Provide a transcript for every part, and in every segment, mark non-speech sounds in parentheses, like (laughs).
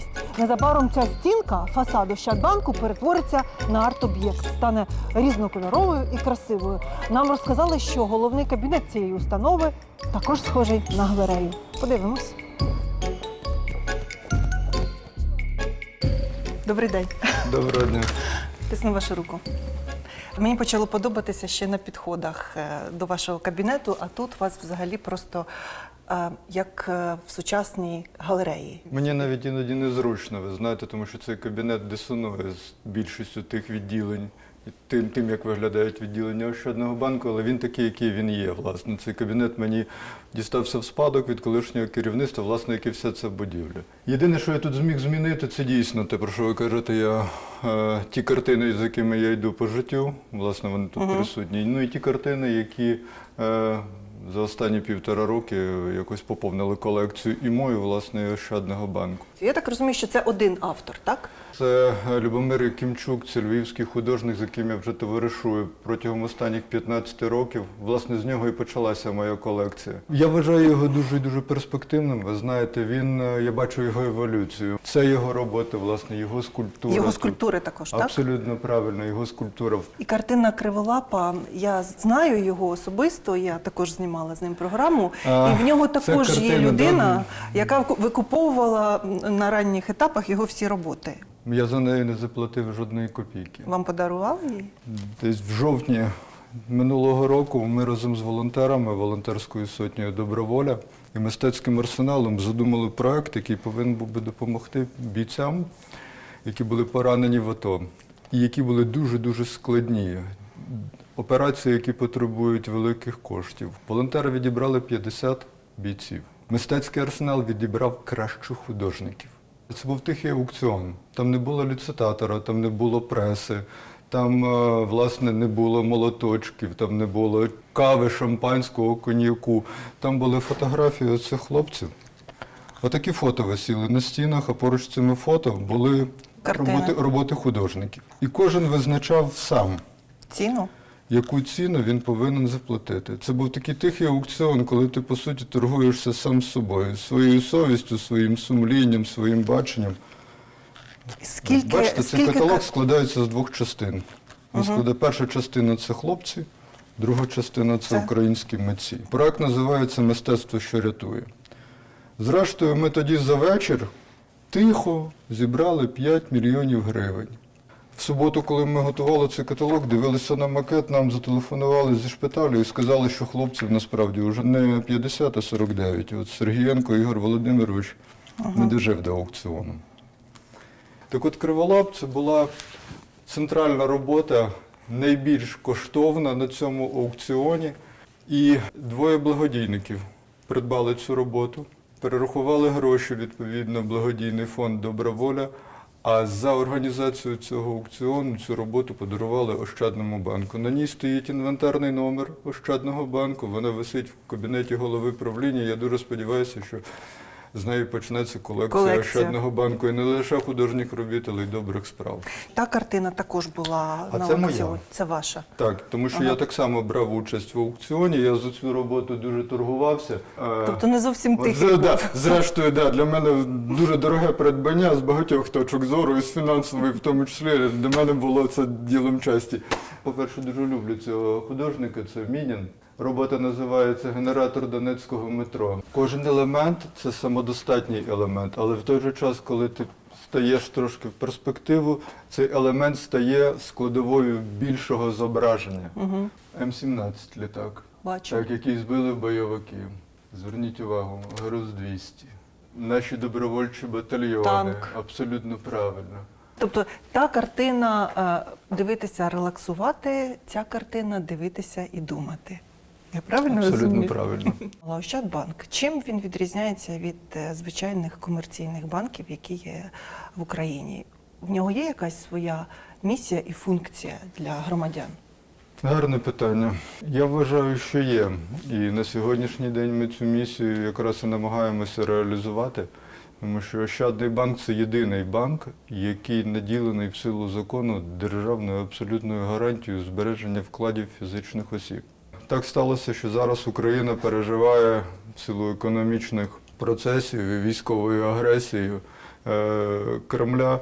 сірість. Незабаром ця стінка фасаду Щадбанку перетвориться на арт-об'єкт, стане різнокольоровою і красивою. Нам розказали, що головний кабінет цієї установи також схожий на галерею. Подивимось. Добрий день. Доброго дня. Тисну вашу руку. Мені почало подобатися ще на підходах е, до вашого кабінету, а тут у вас взагалі просто як е, в сучасній галереї. Мені навіть іноді незручно, ви знаєте, тому що цей кабінет дисонує з більшістю тих відділень, тим, тим, як виглядають відділення Ощадного банку, але він такий, який він є. Власне, цей кабінет мені дістався в спадок від колишнього керівництва, власне, як і вся ця будівля. Єдине, що я тут зміг змінити, це дійсно те, про що ви кажете, я е, ті картини, з якими я йду по життю, власне, вони тут присутні. Ну і ті картини, які. Е, за останні півтора роки якось поповнили колекцію і мою, власне, і Ощадного банку. Я так розумію, що це один автор, так? Це е, Любомир Якимчук, це львівський художник, з яким я вже товаришую протягом останніх 15 років. Власне, з нього і почалася моя колекція. Я вважаю його дуже дуже перспективним. Ви знаєте, він е, я бачу його еволюцію. Це його робота, власне, його скульптура. Його скульптури також, так? Абсолютно правильно, його скульптура. І картина Криволапа, я знаю його особисто, я також знімала з ним програму. А, і в нього також є людина, да? яка викуповувала на ранніх етапах його всі роботи. Я за неї не заплатив жодної копійки. Вам подарували її? Десь в жовтні минулого року ми разом з волонтерами, волонтерською сотнею Доброволя і мистецьким арсеналом задумали проект, який повинен був би допомогти бійцям, які були поранені в АТО, і які були дуже-дуже складні. Операції, які потребують великих коштів. Волонтери відібрали 50 бійців. Мистецький арсенал відібрав кращих художників. Це був тихий аукціон. Там не було ліцитатора, там не було преси, там, е, власне, не було молоточків, там не було кави, шампанського, коньяку. Там були фотографії цих хлопців. Отакі фото висіли на стінах, а поруч з цими фото були роботи, роботи художників. І кожен визначав сам Ціну? Яку ціну він повинен заплатити. Це був такий тихий аукціон, коли ти, по суті, торгуєшся сам з собою, своєю совістю, своїм сумлінням, своїм баченням. Скільки, Бачите, цей скільки каталог складається з двох частин. Складає перша частина це хлопці, друга частина Це? українські митці. Проект називається Мистецтво, що рятує. Зрештою, ми тоді за вечір тихо зібрали 5 мільйонів гривень. В суботу, коли ми готували цей каталог, дивилися на макет, нам зателефонували зі шпиталю і сказали, що хлопців насправді вже не 50, а 49. От Сергієнко Ігор Володимирович не дожив до аукціону. Так от Криволап це була центральна робота, найбільш коштовна на цьому аукціоні. І двоє благодійників придбали цю роботу, перерахували гроші відповідно благодійний фонд Добра воля. А за організацію цього аукціону цю роботу подарували Ощадному банку. На ній стоїть інвентарний номер Ощадного банку. Вона висить в кабінеті голови правління. Я дуже сподіваюся, що з неї почнеться колекція, Колекція. Ощадного банку і не лише художніх робіт, але й добрих справ. Та картина також була А на це моя. Це ваша. Так, тому що Ага. я так само брав участь в аукціоні. Я за цю роботу дуже торгувався. Тобто не зовсім тихий. да, зрештою, да, для мене дуже дороге придбання з багатьох точок зору, і з фінансової, в тому числі, для мене було це ділом честі. По-перше, дуже люблю цього художника, це Мінін. Робота називається Генератор Донецького метро. Кожен елемент це самодостатній елемент, але в той же час, коли ти стаєш трошки в перспективу, цей елемент стає складовою більшого зображення. Угу. М-17 літак. Бачу. Так, який збили бойовики. Зверніть увагу, груз 200. Наші добровольчі батальйони. Танк. Абсолютно правильно. Тобто та картина е, дивитися, релаксувати, ця картина дивитися і думати. Я правильно Абсолютно розумію? правильно. (laughs) А Ощадбанк. Чим він відрізняється від е, звичайних комерційних банків, які є в Україні? В нього є якась своя місія і функція для громадян? Гарне питання. Я вважаю, що є. І на сьогоднішній день ми цю місію якраз і намагаємося реалізувати. Тому що Ощадний банк це єдиний банк, який наділений в силу закону державною абсолютною гарантією збереження вкладів фізичних осіб. Так сталося, що зараз Україна переживає в силу економічних процесів і військовою агресією е, Кремля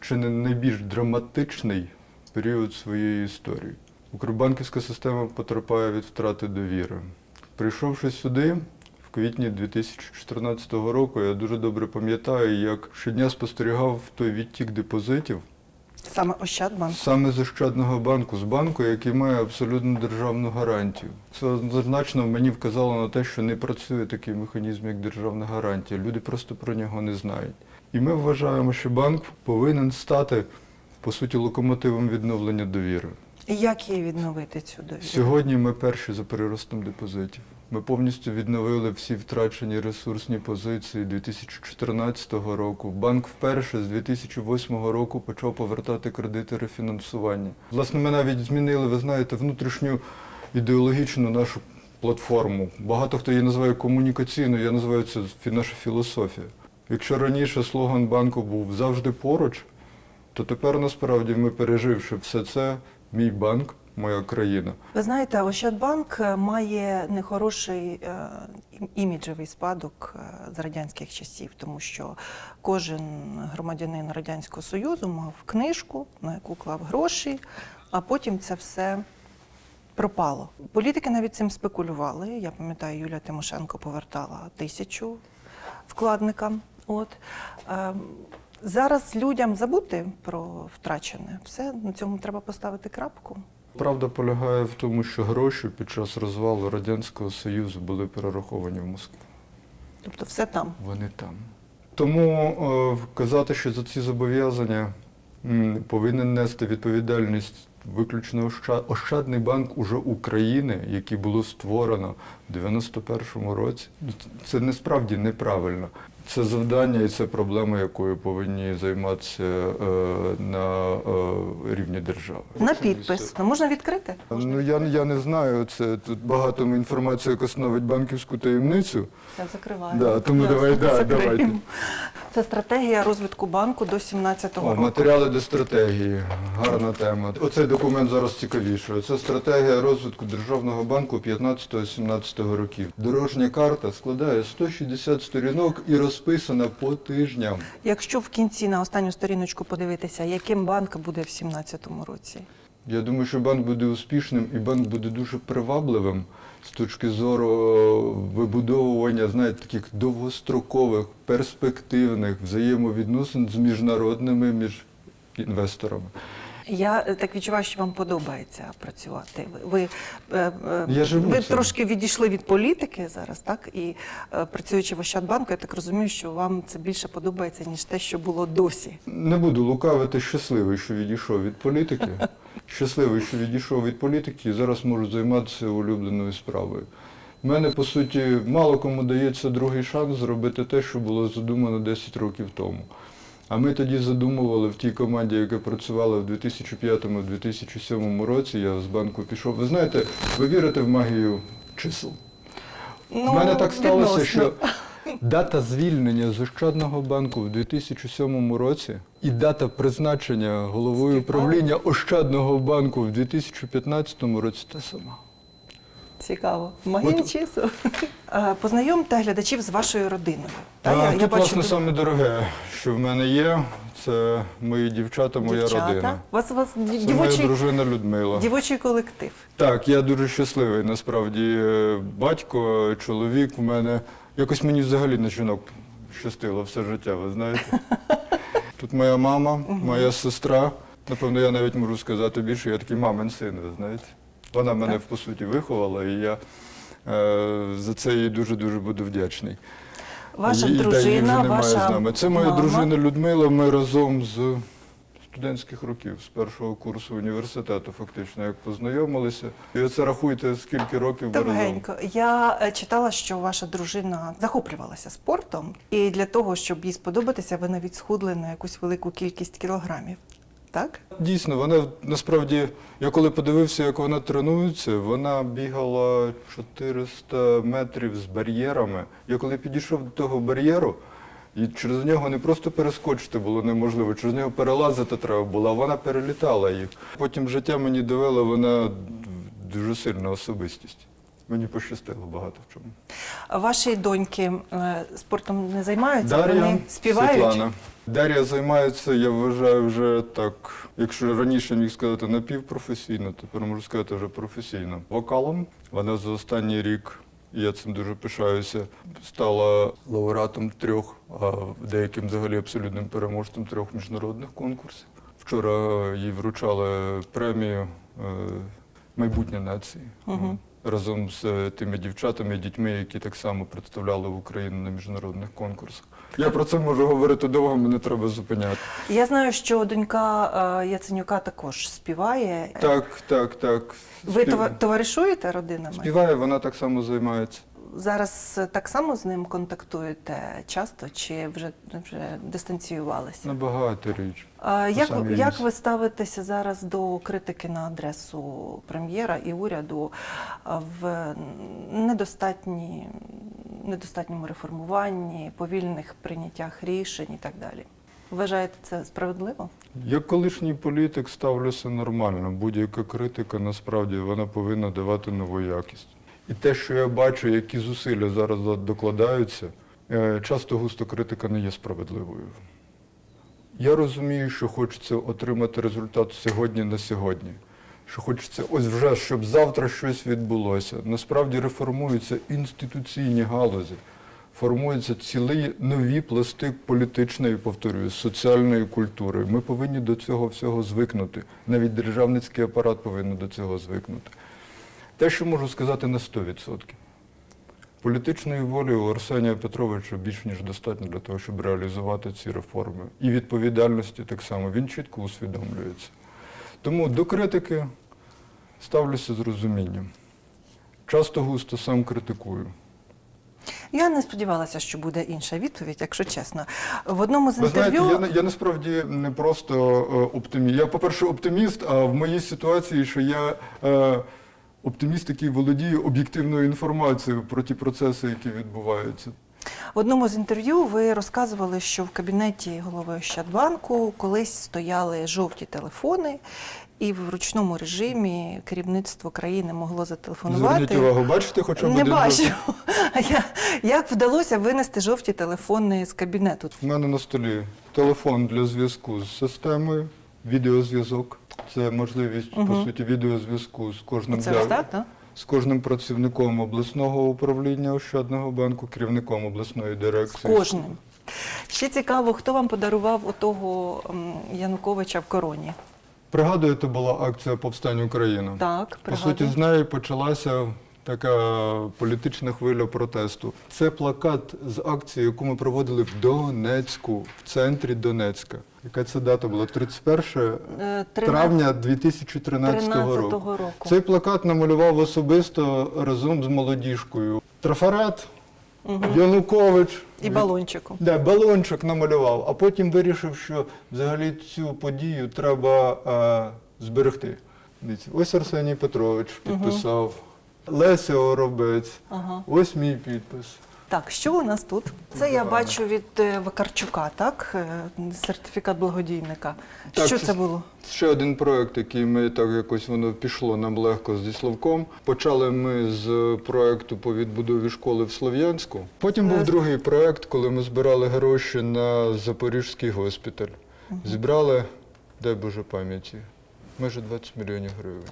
чи не найбільш драматичний період своєї історії. Укрбанківська система потерпає від втрати довіри. Прийшовши сюди в квітні 2014 року, я дуже добре пам'ятаю, як щодня спостерігав той відтік депозитів Саме Ощадбанк. саме з Ощадного банку, з банку, який має абсолютно державну гарантію. Це однозначно мені вказало на те, що не працює такий механізм, як державна гарантія. Люди просто про нього не знають. І ми вважаємо, що банк повинен стати, по суті, локомотивом відновлення довіри. І як її відновити цю довіру? Сьогодні ми перші за приростом депозитів. Ми повністю відновили всі втрачені ресурсні позиції 2014 року. Банк вперше з 2008 року почав повертати кредити рефінансування. Власне, ми навіть змінили, ви знаєте, внутрішню ідеологічну нашу платформу. Багато хто її називає комунікаційною, я називаю це наша філософія. Якщо раніше слоган банку був завжди поруч, то тепер насправді ми переживши все це, мій банк, моя країна. Ви знаєте, Ощадбанк е, має нехороший е, іміджевий спадок е, з радянських часів, тому що кожен громадянин Радянського Союзу мав книжку, на яку клав гроші, а потім це все пропало. Політики навіть цим спекулювали. Я пам'ятаю, Юлія Тимошенко повертала тисячу вкладникам. От. Зараз людям забути про втрачене. Все на цьому треба поставити крапку. Правда полягає в тому, що гроші під час розвалу Радянського Союзу були перераховані в Москву. Тобто все там. Вони там. Тому е, казати, що за ці зобов'язання м, повинен нести відповідальність виключно Оща- Ощадний банк уже України, який було створено в 91-му році. Це насправді неправильно. Це завдання і це проблема, якою повинні займатися е, на е, рівні держави. На підпис. Ну, можна відкрити? Ну я, я не знаю. Це тут багато інформації, яка становить банківську таємницю. Все закриваю. Да, тому давай, да, давайте. Це стратегія розвитку банку до 17-го року. матеріали до стратегії. Гарна тема. Оцей документ зараз цікавіший. Це стратегія розвитку державного банку 15-17 років. Дорожня карта складає 160 сторінок і розписана по тижням. Якщо в кінці на останню сторіночку подивитися, яким банк буде в 17-му році. Я думаю, що банк буде успішним і банк буде дуже привабливим з точки зору е, вибудовування, знаєте, таких довгострокових, перспективних взаємовідносин з міжнародними між інвесторами. Я е, так відчуваю, що вам подобається працювати. Ви, ви, е, е, Я живу ви цим. трошки відійшли від політики зараз, так? І е, працюючи в Ощадбанку, я так розумію, що вам це більше подобається, ніж те, що було досі. Не буду лукавити, щасливий, що відійшов від політики. (laughs) Щасливий, що відійшов від політики і зараз можу займатися улюбленою справою. У мене, по суті, мало кому дається другий шанс зробити те, що було задумано 10 років тому. А ми тоді задумували в тій команді, яка працювала в 2005-2007 році, я з банку пішов. Ви знаєте, ви вірите в магію чисел? Ну, У мене так сталося, відносно. що дата звільнення з Ощадного банку в 2007 році і дата призначення головою управління Ощадного банку в 2015 році та сама. Цікаво. Магія От- чисел. Е, Познайомте глядачів з вашою родиною. Та, а, я, тут, я бачу, власне, дуже- саме дороге, що в мене є, це мої дівчата, моя дівчата. родина. У вас, у вас ді- Це моя дівочий, дружина Людмила. дівочий колектив. Так, я дуже щасливий. Насправді, Е, батько, чоловік в мене. Якось мені взагалі на жінок щастило все життя, ви знаєте. (laughs) Тут моя мама, моя сестра. Напевно, я навіть можу сказати більше, я такий мамин син, ви знаєте. Вона мене, Так. по суті, виховала, і я е, за це їй дуже-дуже буду вдячний. Ваша її дружина, вже немає ваша з нами. Це моя мама. дружина Людмила. Ми разом з студентських років, з першого курсу університету, фактично, як познайомилися. І оце рахуйте, скільки років ми разом. Я е, читала, що ваша дружина захоплювалася спортом, і для того, щоб їй сподобатися, ви навіть схудли на якусь велику кількість кілограмів. Так? Дійсно, вона насправді, я коли подивився, як вона тренується, вона бігала 400 метрів з бар'єрами. Я коли підійшов до того бар'єру, і через нього не просто перескочити було неможливо, через нього перелазити треба було, а вона перелітала їх. Потім життя мені довело, вона дуже сильна особистість. Мені пощастило багато в чому. Ваші доньки е, спортом не займаються, Дар'я, вони співають. Світлана. Дар'я займається, я вважаю, вже так, якщо раніше міг сказати напівпрофесійно, тепер можу сказати вже професійно. Вокалом вона за останній рік, і я цим дуже пишаюся, стала лауреатом трьох, а деяким взагалі абсолютним переможцем трьох міжнародних конкурсів. Вчора їй вручали премію е, майбутнє нації. Мгм. Разом з тими дівчатами і дітьми, які так само представляли Україну на міжнародних конкурсах. Я про це можу говорити довго, мене треба зупиняти. Я знаю, що донька е, Яценюка також співає. Так, так, так. Ви Спів- това- товаришуєте родинами? Співає, вона так само займається. Зараз так само з ним контактуєте часто чи вже, вже дистанціювалися? Набагато річ. А як, як ви ставитеся зараз до критики на адресу прем'єра і уряду в недостатні, недостатньому реформуванні, повільних прийняттях рішень і так далі? Вважаєте це справедливо? Як колишній політик ставлюся нормально. Будь-яка критика насправді вона повинна давати нову якість. І те, що я бачу, які зусилля зараз докладаються, е, часто густо критика не є справедливою. Я розумію, що хочеться отримати результат сьогодні на сьогодні. Що хочеться ось вже, щоб завтра щось відбулося. Насправді реформуються інституційні галузі, формуються цілі нові пласти політичної, повторюю, соціальної культури. Ми повинні до цього всього звикнути. Навіть державницький апарат повинен до цього звикнути. Те, що можу сказати на 100%. Політичної волі у Арсенія Петровича більш ніж достатньо для того, щоб реалізувати ці реформи. І відповідальності так само. Він чітко усвідомлюється. Тому до критики ставлюся з розумінням. Часто густо сам критикую. Я не сподівалася, що буде інша відповідь, якщо чесно. В одному з Ви знаєте, інтерв'ю я, я насправді не просто е, оптиміст. Я, по-перше, оптиміст, а в моїй ситуації, що я е, оптиміст, який володіє об'єктивною інформацією про ті процеси, які відбуваються. В одному з інтерв'ю ви розказували, що в кабінеті голови Ощадбанку колись стояли жовті телефони, і в ручному режимі керівництво країни могло зателефонувати. Зверніть увагу, бачите, хоча б Не один бачу. (laughs) я, як вдалося винести жовті телефони з кабінету? У мене на столі телефон для зв'язку з системою, відеозв'язок. Це можливість, по Мгм. суті, відеозв'язку з кожним Це для- так, так? з кожним працівником обласного управління Ощадного банку, керівником обласної З дирекції. кожним. Ще цікаво, хто вам подарував отого Януковича в короні? Пригадуєте, була акція повстань Україна. Так, По суті, пригадую. з неї почалася така політична хвиля протесту. Це плакат з акції, яку ми проводили в Донецьку, в центрі Донецька. Яка це дата була? 31 Е, травня 2013 року. року. Цей плакат намалював особисто разом з молодіжкою. Трафарет. Янукович. І балончику. Да, балончик намалював, а потім вирішив, що взагалі цю подію треба е, зберегти. Ось Арсеній Петрович підписав, Леся Оробець, Ага. ось мій підпис. Так, що у нас тут? Це я бачу від е, Вакарчука, так? Е, Сертифікат благодійника. Так, що це- було? Ще один проект, який ми так якось воно пішло нам легко зі Словком. Почали ми з проекту по відбудові школи в Слов'янську. Потім Е. був другий проект, коли ми збирали гроші на Запорізький госпіталь. Зібрали, дай Боже пам'яті, майже 20 мільйонів гривень.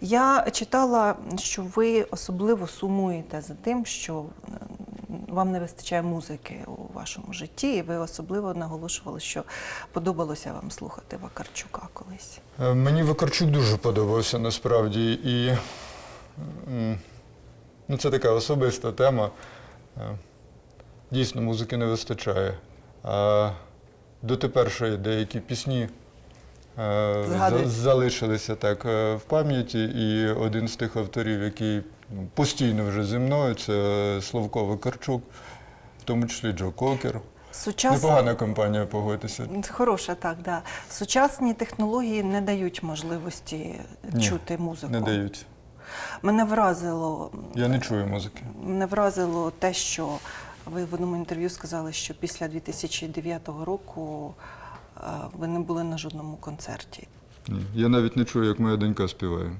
Я читала, що ви особливо сумуєте за тим, що е, вам не вистачає музики у вашому житті, і ви особливо наголошували, що подобалося вам слухати Вакарчука колись. Е, Мені Вакарчук дуже подобався насправді. І ну, це така особиста тема. Е, Дійсно, музики не вистачає. А дотепер ще деякі пісні е, залишилися так в пам'яті. І один з тих авторів, який постійно вже зі мною, це Славко Вакарчук, в тому числі Джо Кокер. Сучасні... Непогана компанія, погодьтеся. Хороша, так, да. Сучасні технології не дають можливості Ні, чути музику. Не дають. Мене вразило, Я не чую музики. мене вразило те, що ви в одному інтерв'ю сказали, що після 2009 року е, ви не були на жодному концерті. Ні, я навіть не чую, як моя донька співає.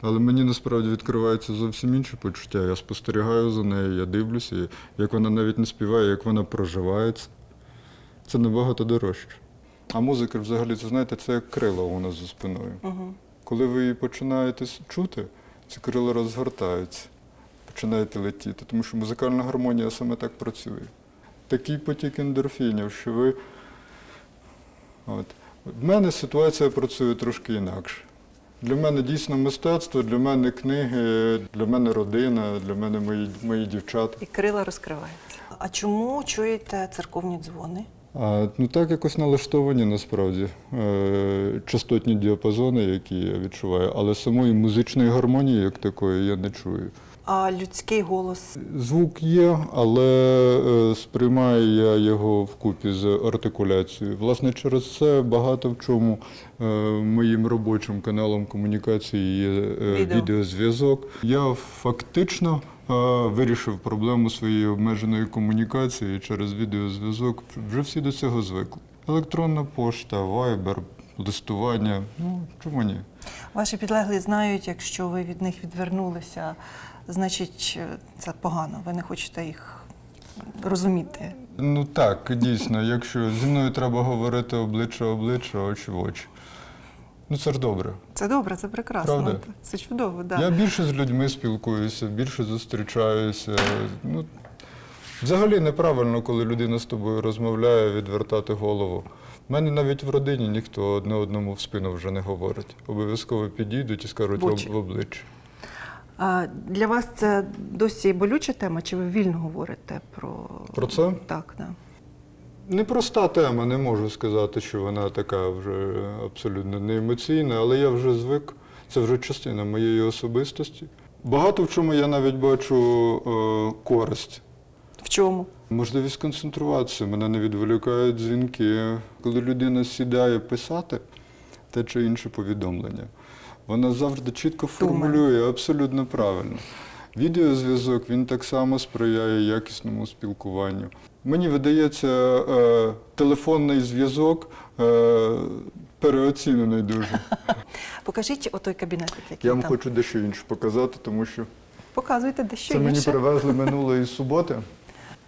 Але мені насправді відкривається зовсім інше почуття. Я спостерігаю за нею, я дивлюся, як вона навіть не співає, як вона проживається. Це набагато дорожче. А музика взагалі, це знаєте, це як крила у нас за спиною. Угу. Коли ви її починаєте чути, ці крила розгортаються, починаєте летіти, тому що музикальна гармонія саме так працює. Такий потік ендорфінів, що ви. От. В мене ситуація працює трошки інакше. Для мене дійсно мистецтво, для мене книги, для мене родина, для мене мої, мої дівчата. І крила розкриваються. А чому чуєте церковні дзвони? А, ну так якось налаштовані насправді е, частотні діапазони, які я відчуваю, але самої музичної гармонії як такої я не чую. А людський голос Звук є, але е, сприймаю я його вкупі з артикуляцією. Власне, через це багато в чому е, моїм робочим каналом комунікації є е, Відео. відеозв'язок. Я фактично вирішив проблему своєї обмеженої комунікації через відеозв'язок. Вже всі до цього звикли. Електронна пошта, вайбер, листування. Ну чому ні? ваші підлеглі знають, якщо ви від них відвернулися, значить це погано. Ви не хочете їх розуміти. Ну так, дійсно, якщо зі мною треба говорити обличчя обличчя, очі в очі. Ну це ж добре. Це добре, це прекрасно. Правда? Це чудово, да. Я більше з людьми спілкуюся, більше зустрічаюся. Ну, взагалі неправильно, коли людина з тобою розмовляє, відвертати голову. У мене навіть в родині ніхто одне одному в спину вже не говорить. Обов'язково підійдуть і скажуть в обличчя. Для вас це досі болюча тема, чи ви вільно говорите про, Про це? Так, да. Непроста тема, не можу сказати, що вона така вже абсолютно не емоційна, але я вже звик. Це вже частина моєї особистості. Багато в чому я навіть бачу е, користь. В чому? Можливість концентруватися, мене не відволікають дзвінки. Коли людина сідає писати те чи інше повідомлення, вона завжди чітко формулює абсолютно правильно. Відеозв'язок він так само сприяє якісному спілкуванню. Мені видається, е, телефонний зв'язок е, переоцінений дуже. (laughs) Покажіть отой кабінет, який Я вам там. хочу дещо інше показати, тому що Показуйте дещо це мені привезли (laughs) минулої суботи.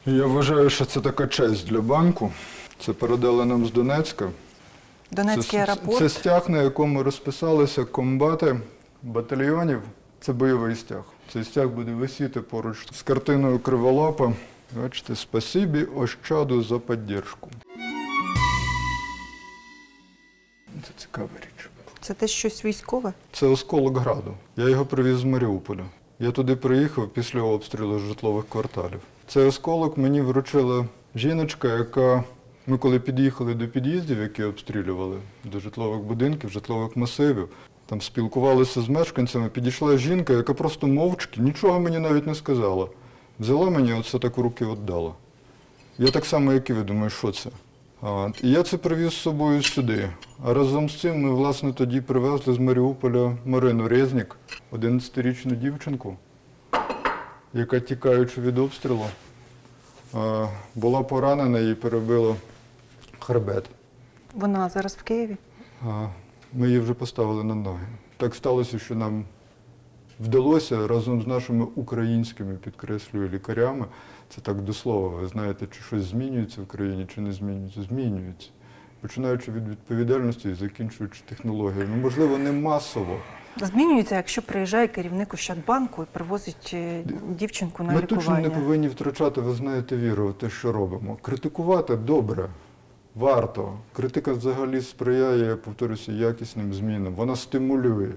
Я вважаю, що це така честь для банку. Це передали нам з Донецька. Донецький це, аеропорт. Це стяг, на якому розписалися комбати батальйонів. Це бойовий стяг. Цей стяг буде висіти поруч з картиною Криволапа. Бачите, спасибі Ощаду за підтримку. Це цікава річ. Це те щось військове? Це осколок граду. Я його привіз з Маріуполя. Я туди приїхав після обстрілу житлових кварталів. Цей осколок мені вручила жіночка, яка ми коли під'їхали до під'їздів, які обстрілювали, до житлових будинків, житлових масивів, там спілкувалися з мешканцями, підійшла жінка, яка просто мовчки, нічого мені навіть не сказала. Взяла мені оце так в руки віддала. Я так само, як і ви, думаю, що це? От. І я це привіз з собою сюди. А разом з цим ми, власне, тоді привезли з Маріуполя Марину Резнік, 11-річну дівчинку, яка, тікаючи від обстрілу, була поранена і перебила хребет. Вона зараз в Києві. Ми її вже поставили на ноги. Так сталося, що нам вдалося разом з нашими українськими, підкреслюю, лікарями, це так до слова, ви знаєте, чи щось змінюється в країні, чи не змінюється, змінюється. Починаючи від відповідальності і закінчуючи технологіями. Ну, можливо, не масово. Змінюється, якщо приїжджає керівник Ощадбанку і привозить е, дівчинку на Ми лікування. точно не повинні втрачати, ви знаєте, віру в те, що робимо. Критикувати добре, варто. Критика взагалі сприяє, я повторюся, якісним змінам. Вона стимулює,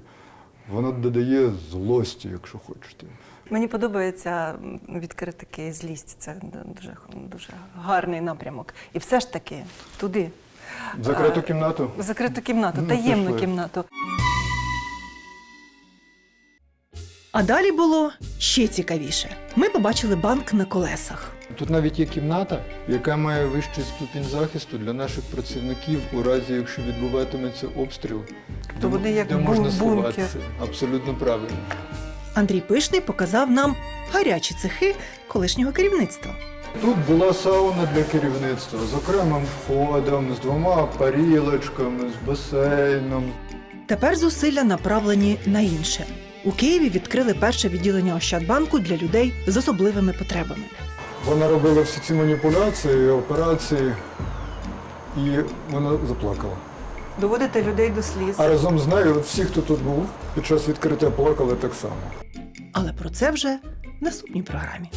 вона додає злості, якщо хочете. Мені подобається від критики злість. Це дуже, дуже гарний напрямок. І все ж таки туди, В закриту кімнату. в закриту кімнату, Ну, таємну пішли. кімнату. А далі було ще цікавіше. Ми побачили банк на колесах. Тут навіть є кімната, яка має вищий ступінь захисту для наших працівників у разі, якщо відбуватиметься обстріл. То вони як де можна бункер. сховатися. Абсолютно правильно. Андрій Пишний показав нам гарячі цехи колишнього керівництва. Тут була сауна для керівництва з окремим входом, з двома парілочками, з басейном. Тепер зусилля направлені на інше. у Києві відкрили перше відділення Ощадбанку для людей з особливими потребами. Вона робила всі ці маніпуляції, операції, і вона заплакала. Доводите людей до сліз. А разом з нею всі, хто тут був, під час відкриття плакали так само. Але про це вже в наступній програмі.